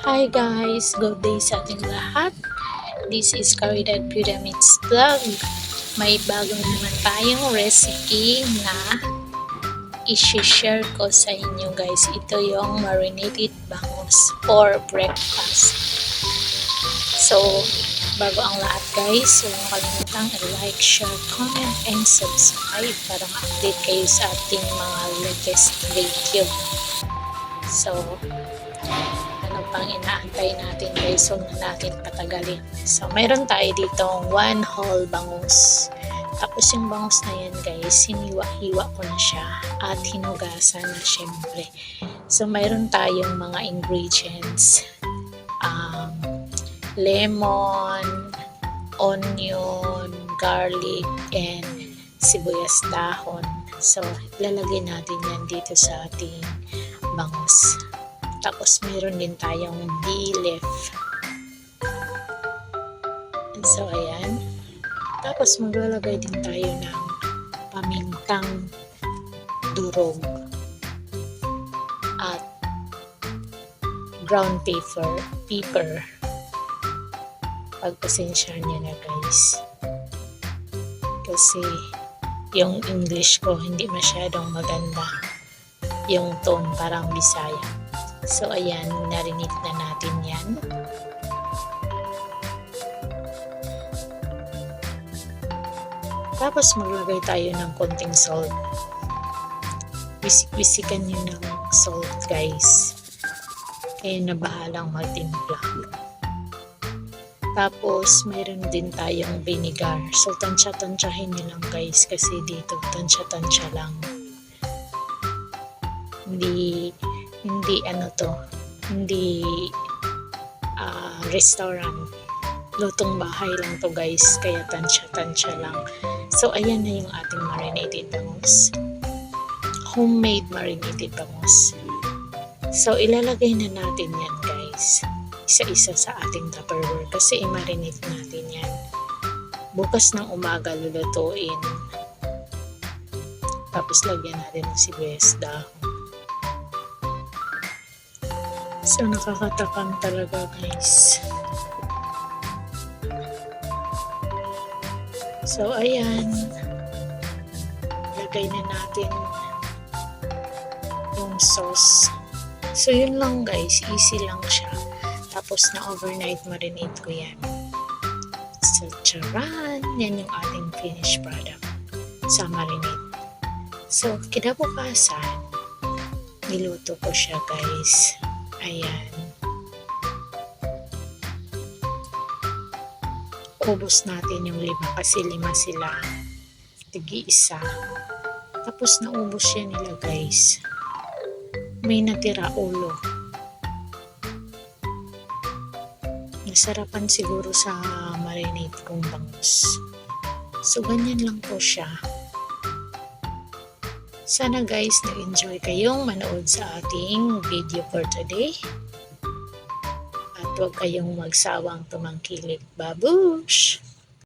Hi guys! Good day sa ating lahat. This is Caridad Pyramids Vlog. May bago naman tayong recipe na isi-share ko sa inyo guys. Ito yung marinated bangus for breakfast. So, bago ang lahat guys, huwag kalimutan i-like, share, comment, and subscribe para ma-update kayo sa ating mga latest video. So, pang inaantay natin guys, huwag na natin patagalin. So, mayroon tayo dito one whole bangus. Tapos yung bangus na yan guys, hiniwa-hiwa ko na siya at hinugasan na syempre. So, mayroon tayong mga ingredients. Um, lemon, onion, garlic, and sibuyas dahon. So, lalagay natin yan dito sa ating bangus. Tapos meron din tayong bee leaf. And so, ayan. Tapos maglalagay din tayo ng pamintang durog at brown pepper, pepper. Pagpasensya niya na guys. Kasi yung English ko hindi masyadong maganda. Yung tone parang Bisaya. So, ayan, narinig na natin yan. Tapos, maglagay tayo ng konting salt. Wisik-wisikan nyo ng salt, guys. Kaya na bahalang magtimpla. Tapos, mayroon din tayong vinegar. So, tansya-tansyahin nyo lang, guys. Kasi dito, tansya-tansya lang. Hindi hindi ano to, hindi ah, restaurant. Lutong bahay lang to guys, kaya tansya-tansya lang. So, ayan na yung ating marinated bangus. Homemade marinated bangus. So, ilalagay na natin yan guys. Isa-isa sa ating tupperware kasi i-marinate natin yan. Bukas ng umaga lulutuin. Tapos lagyan natin ng sibuyas dahon. So, nakakatakam talaga guys. So, ayan. Lagay na natin yung sauce. So, yun lang guys. Easy lang siya. Tapos, na-overnight marinate ko yan. So, charan! Yan yung ating finished product sa marinate. So, kinabukasan, niluto ko siya guys. Ayan. Ubus natin yung lima kasi lima sila. Tigi isa. Tapos naubos siya nila guys. May natira ulo. Nasarapan siguro sa marinate kong bangus. So, ganyan lang po siya. Sana guys, nag-enjoy kayong manood sa ating video for today. At huwag kayong magsawang tumangkilik. Babush!